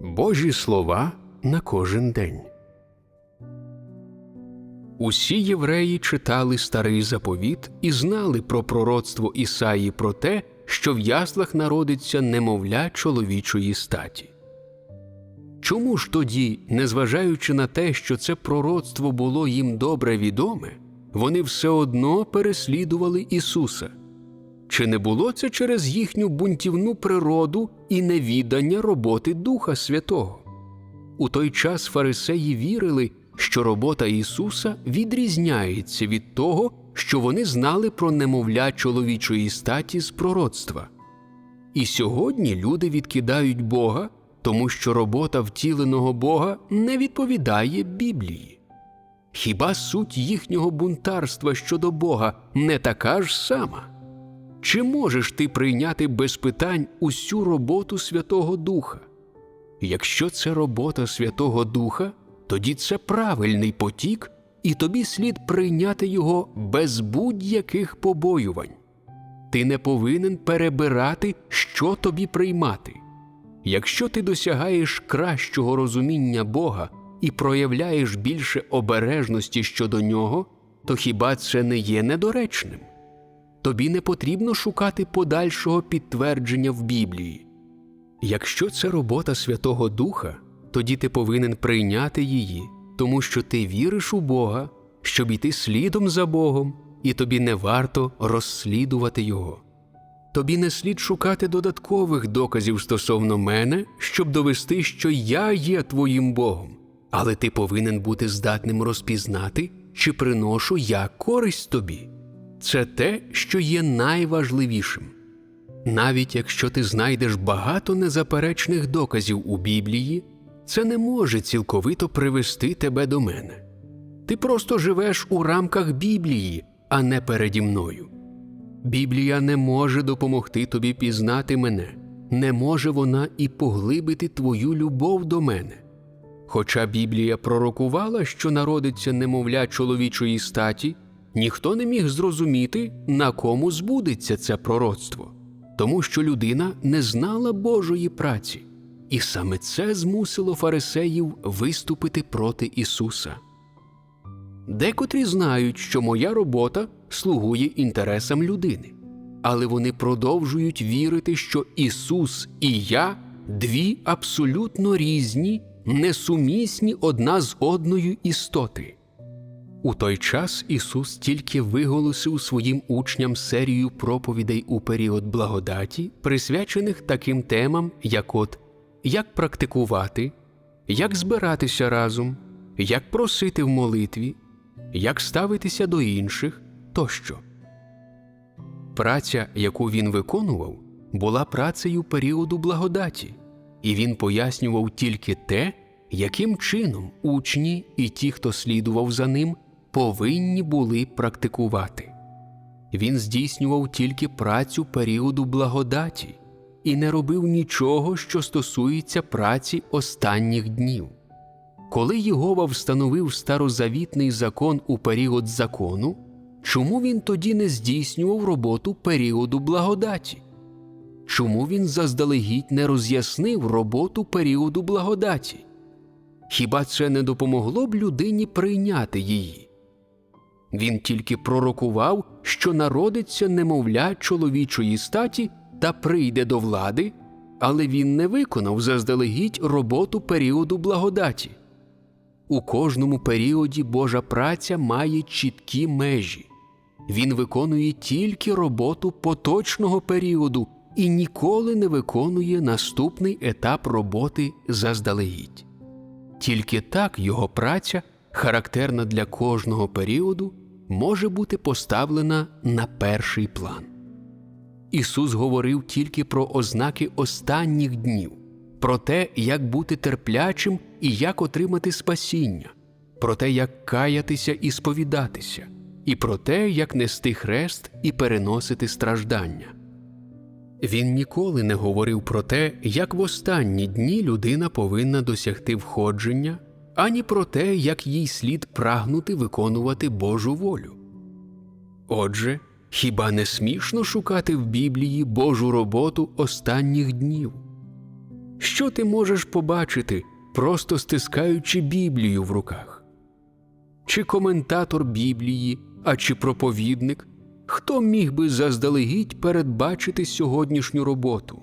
Божі слова на кожен день. Усі євреї читали старий заповіт і знали про пророцтво Ісаї про те, що в яслах народиться немовля чоловічої статі. Чому ж тоді, незважаючи на те, що це пророцтво було їм добре відоме, вони все одно переслідували Ісуса? Чи не було це через їхню бунтівну природу і невідання роботи Духа Святого? У той час фарисеї вірили, що робота Ісуса відрізняється від того, що вони знали про немовля чоловічої статі з пророцтва. І сьогодні люди відкидають Бога, тому що робота втіленого Бога не відповідає Біблії. Хіба суть їхнього бунтарства щодо Бога не така ж сама? Чи можеш ти прийняти без питань усю роботу Святого Духа? Якщо це робота Святого Духа, тоді це правильний потік, і тобі слід прийняти його без будь-яких побоювань. Ти не повинен перебирати, що тобі приймати. Якщо ти досягаєш кращого розуміння Бога і проявляєш більше обережності щодо нього, то хіба це не є недоречним? Тобі не потрібно шукати подальшого підтвердження в Біблії. Якщо це робота Святого Духа, тоді ти повинен прийняти її, тому що ти віриш у Бога, щоб іти слідом за Богом, і тобі не варто розслідувати Його. Тобі не слід шукати додаткових доказів стосовно мене, щоб довести, що я є твоїм Богом, але ти повинен бути здатним розпізнати, чи приношу я користь тобі. Це те, що є найважливішим. Навіть якщо ти знайдеш багато незаперечних доказів у Біблії, це не може цілковито привести тебе до мене. Ти просто живеш у рамках Біблії, а не переді мною. Біблія не може допомогти тобі пізнати мене, не може вона і поглибити твою любов до мене. Хоча Біблія пророкувала, що народиться немовля чоловічої статі, ніхто не міг зрозуміти, на кому збудеться це пророцтво, тому що людина не знала Божої праці, і саме це змусило фарисеїв виступити проти Ісуса. Декотрі знають, що моя робота слугує інтересам людини, але вони продовжують вірити, що Ісус і я дві абсолютно різні, несумісні одна з одною істоти. У той час Ісус тільки виголосив своїм учням серію проповідей у період благодаті, присвячених таким темам, як от як практикувати, як збиратися разом, як просити в молитві, як ставитися до інших тощо. Праця, яку він виконував, була працею періоду благодаті, і він пояснював тільки те, яким чином учні і ті, хто слідував за ним, повинні були практикувати. Він здійснював тільки працю періоду благодаті і не робив нічого, що стосується праці останніх днів. Коли Єгова встановив старозавітний закон у період закону, чому він тоді не здійснював роботу періоду благодаті? Чому він заздалегідь не роз'яснив роботу періоду благодаті? Хіба це не допомогло б людині прийняти її? Він тільки пророкував, що народиться немовля чоловічої статі та прийде до влади, але він не виконав заздалегідь роботу періоду благодаті. У кожному періоді Божа праця має чіткі межі. Він виконує тільки роботу поточного періоду і ніколи не виконує наступний етап роботи заздалегідь. Тільки так його праця, характерна для кожного періоду, може бути поставлена на перший план. Ісус говорив тільки про ознаки останніх днів, про те, як бути терплячим і як отримати спасіння, про те, як каятися і сповідатися, і про те, як нести хрест і переносити страждання. Він ніколи не говорив про те, як в останні дні людина повинна досягти входження, ані про те, як їй слід прагнути виконувати Божу волю. Отже, хіба не смішно шукати в Біблії Божу роботу останніх днів? Що ти можеш побачити, просто стискаючи Біблію в руках? Чи коментатор Біблії, а чи проповідник? Хто міг би заздалегідь передбачити сьогоднішню роботу?